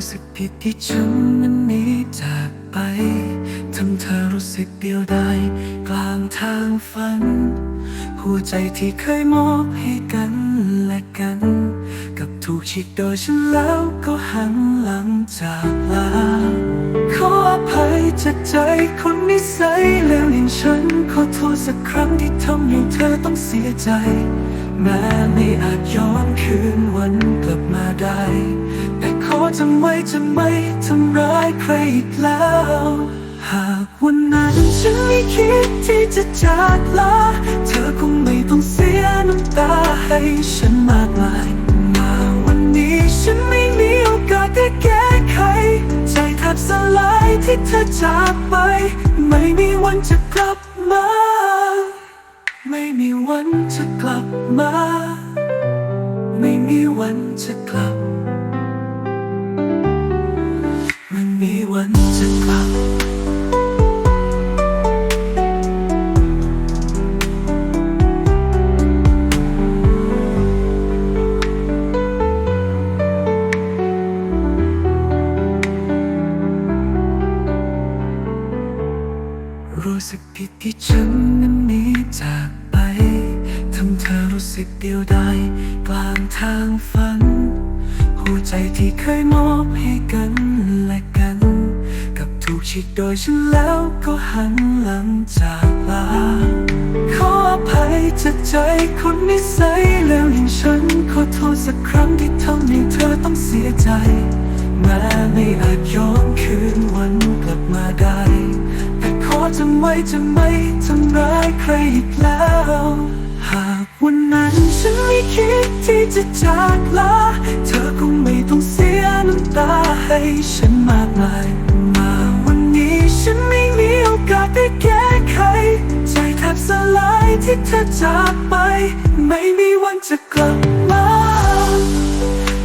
ดที่ฉันนั้นหนีจากไปทำเธอรู้สึกเดียวดายกลางทางฝัน หัวใจที่เคยมอบให้กันและกัน กับถูกฉีกโดยฉันแล้วก็หันหลังจากลาขออภัยจากใจคนนิสัยแล้วอย่างฉัน ขอโทษสักครั้งที่ทำให้เธอต้องเสียใจ แม้ไม่อาจย้อนคืนวันกลับมาได้ แต่ขอจำไว้จะไม่ทำร้ายใครอีกแล้ว หากวันนั้นฉันไม่คิดที่จะจากลา เธอคงไม่ต้องเสียน้ำตาให้ฉันมากมายมาวันนี้ฉันไม่มีโอกาสได้แก้ไข ใจแทบสลายที่เธอจากไป ไม่มีวันจะกลับมา ไม่มีวันจะกลับมา ไม่มีวันจะกลับ รู้สึกผิดที่ฉันนั้นหนีจากไป ทำเธอรู้สึกเดียวดายกลางทางฝัน หัวใจที่เคยมอบให้กันและกัน กับถูกฉีกโดยฉันแล้วก็หันหลังจากลา ขออภัยจากใจคนนิสัยแล้วอย่างฉัน ขอโทษสักครั้งที่ทำให้เธอต้องเสียใจแม้ไม่อาจย้อนคืนวันกลับมาได้ แต่ขอจำไว้จะไม่ทำร้ายใครอีกแล้ว หากวันนั้นฉันไม่คิดที่จะจากลา เธอคงไม่ต้องเสียน้ำตาให้ฉันมากมาย มาวันนี้ฉันไม่มีโอกาสได้แก้ไข ใจแทบสลายที่เธอจากไป ไม่มีวันจะกลับมา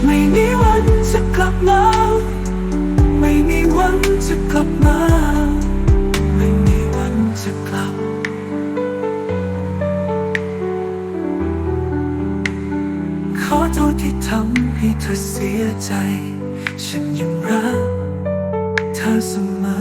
ไม่มีวันจะกลับมา ไม่มีวันจะกลับมา ขอโทษที่ทำให้เธอเสียใจ ฉันยังรักเธอเสมอ